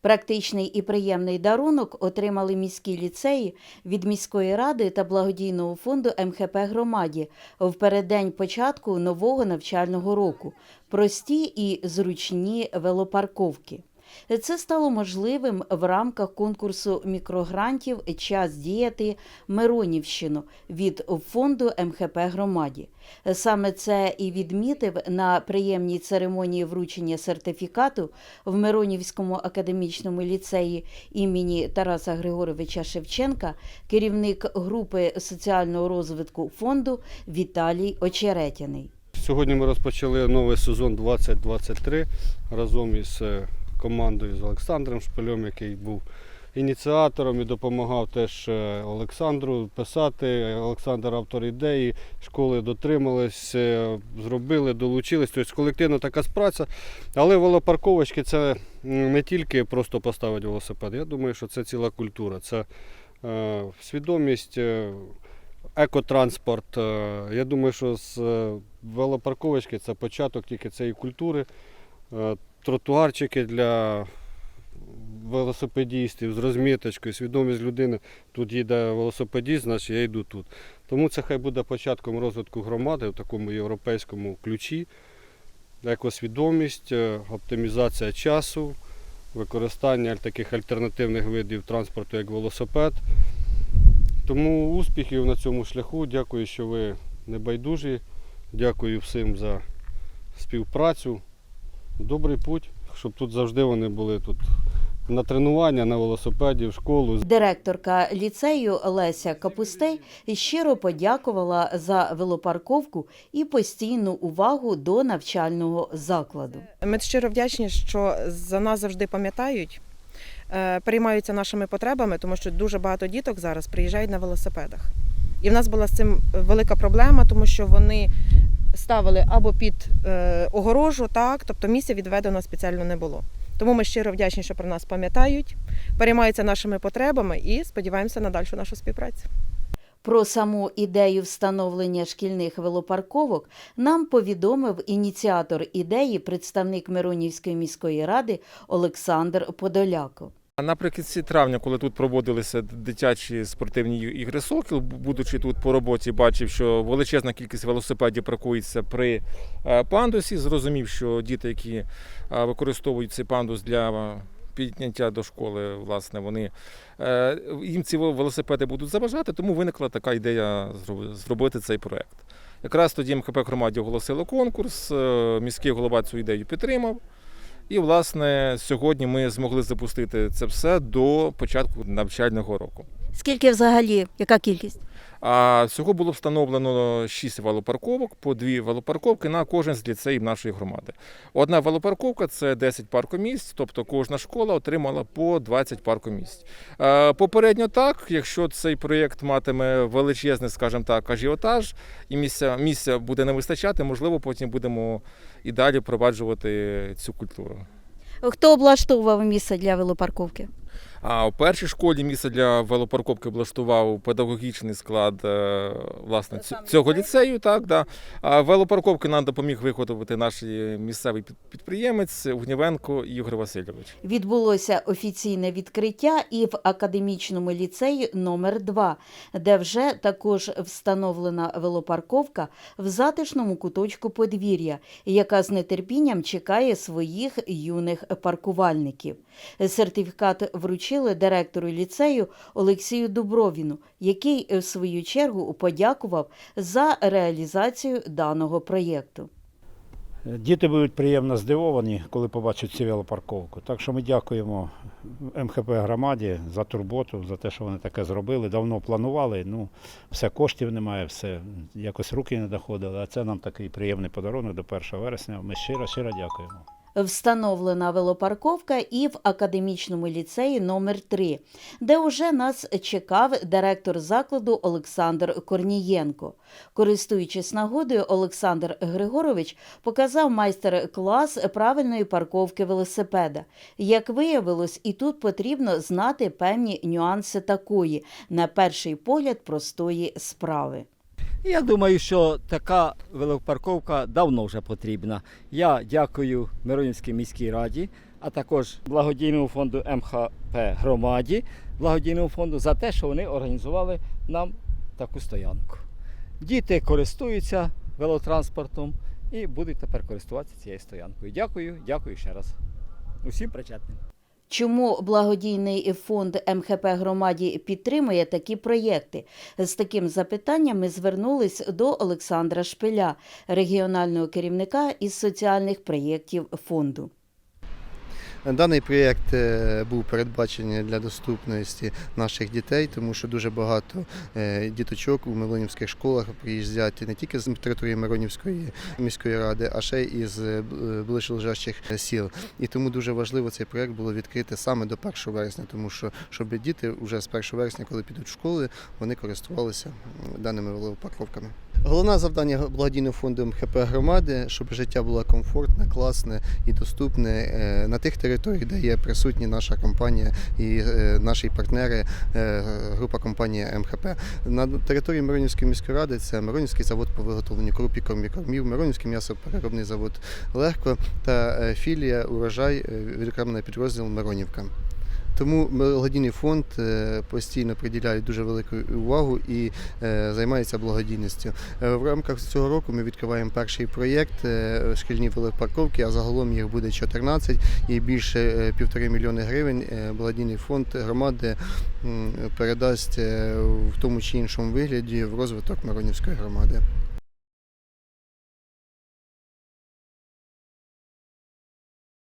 Практичний і приємний дарунок отримали міські ліцеї від міської ради та благодійного фонду МХП громаді в переддень початку нового навчального року. Прості і зручні велопарковки. Це стало можливим в рамках конкурсу мікрогрантів Час діяти Миронівщину від фонду МХП громаді. Саме це і відмітив на приємній церемонії вручення сертифікату в Миронівському академічному ліцеї імені Тараса Григоровича Шевченка, керівник групи соціального розвитку фонду Віталій Очеретяний. Сьогодні ми розпочали новий сезон 2023 разом із е, командою з Олександром Шпильом, який був ініціатором і допомагав теж е, Олександру писати. Олександр автор ідеї, школи дотримались, е, зробили, долучились. Тобто колективна така праця. Але велопарковочки це не тільки просто поставити велосипед. Я думаю, що це ціла культура. Це е, свідомість. Екотранспорт. Я думаю, що з велопарковочки це початок тільки цієї культури. Тротуарчики для велосипедістів з розміточкою, свідомість людини. Тут їде велосипедіст, значить я йду тут. Тому це хай буде початком розвитку громади в такому європейському ключі. Екосвідомість, е, оптимізація часу, використання таких альтернативних видів транспорту, як велосипед. Тому успіхів на цьому шляху. Дякую, що ви небайдужі. Дякую всім за співпрацю. Добрий путь, щоб тут завжди вони були тут на тренування, на велосипеді, в школу. Директорка ліцею Леся Капустей щиро подякувала за велопарковку і постійну увагу до навчального закладу. Ми щиро вдячні, що за нас завжди пам'ятають, е, переймаються нашими потребами, тому що дуже багато діток зараз приїжджають на велосипедах. І в нас була з цим велика проблема, тому що вони ставили або під е, огорожу, так, тобто місця відведено спеціально не було. Тому ми щиро вдячні, що про нас пам'ятають, переймаються нашими потребами і сподіваємося на дальшу нашу співпрацю. Про саму ідею встановлення шкільних велопарковок нам повідомив ініціатор ідеї, представник Миронівської міської ради Олександр Подоляков. Наприкінці травня, коли тут проводилися дитячі спортивні ігри Сокіл, будучи тут по роботі, бачив, що величезна кількість велосипедів паркується при е, пандусі. Зрозумів, що діти, які е, використовують цей пандус для е, підняття до школи, власне, вони їм ці велосипеди будуть заважати, тому виникла така ідея зроби- зробити цей проект. Якраз тоді МХП громаді оголосило конкурс, міський голова цю ідею підтримав. І, власне, сьогодні ми змогли запустити це все до початку навчального року. Скільки взагалі? Яка кількість? А всього було встановлено 6 велопарковок, по дві велопарковки на кожен з ліцеїв нашої громади. Одна велопарковка це 10 паркомісць, тобто кожна школа отримала по 20 паркомісць. Попередньо так, якщо цей проєкт матиме величезний, скажімо так, ажіотаж і місця, місця буде не вистачати, можливо, потім будемо і далі впроваджувати цю культуру. Хто облаштовував місце для велопарковки? А у першій школі місце для велопарковки облаштував педагогічний склад е, власне цього ліцею. Так, да. А велопарковки нам допоміг виготовити наш місцевий під- підприємець Гнівенко Ігор Васильович. Відбулося офіційне відкриття і в академічному ліцеї номер 2 де вже також встановлена велопарковка в затишному куточку подвір'я, яка з нетерпінням чекає своїх юних паркувальників. Сертифікат вручили директору ліцею Олексію Дубровіну, який в свою чергу подякував за реалізацію даного проєкту. Діти будуть приємно здивовані, коли побачать цю велопарковку. Так що ми дякуємо МХП громаді за турботу, за те, що вони таке зробили. Давно планували. Ну, все коштів немає, все якось руки не доходили. А це нам такий приємний подарунок до 1 вересня. Ми щиро щиро дякуємо. Встановлена велопарковка і в академічному ліцеї номер 3 де уже нас чекав директор закладу Олександр Корнієнко. Користуючись нагодою, Олександр Григорович показав майстер-клас правильної парковки велосипеда. Як виявилось, і тут потрібно знати певні нюанси такої, на перший погляд, простої справи. Я думаю, що така велопарковка давно вже потрібна. Я дякую Миронівській міській раді, а також благодійному фонду МХП громаді, благодійному фонду за те, що вони організували нам таку стоянку. Діти користуються велотранспортом і будуть тепер користуватися цією стоянкою. Дякую, дякую ще раз. Усім причетним. Чому благодійний фонд МХП громаді підтримує такі проєкти? З таким запитанням ми звернулись до Олександра Шпиля, регіонального керівника із соціальних проєктів фонду. Даний проєкт е, був передбачений для доступності наших дітей, тому що дуже багато е, діточок у Миронівських школах приїздять не тільки з території Миронівської міської ради, а ще й з е, ближчих сіл. І тому дуже важливо цей проєкт було відкрити саме до 1 вересня, тому що щоб діти вже з 1 вересня, коли підуть в школи, вони користувалися даними велопарковками. Головне завдання благодійного фонду МХП громади, щоб життя було комфортне, класне і доступне е, на тих територіях, де є присутні наша компанія і е, наші партнери, е, група компанії МХП. На території Миронівської міської ради це Миронівський завод по виготовленню крупі кормів, Миронівський м'ясопереробний завод Легко та філія урожай відокремлений підрозділ Миронівка. Тому благодійний фонд е, постійно приділяє дуже велику увагу і е, займається благодійністю. Е, В рамках цього року ми відкриваємо перший проєкт шкільні велопарковки, а загалом їх буде 14 і більше півтори мільйони гривень благодійний фонд громади передасть в тому чи іншому вигляді в розвиток Миронівської громади.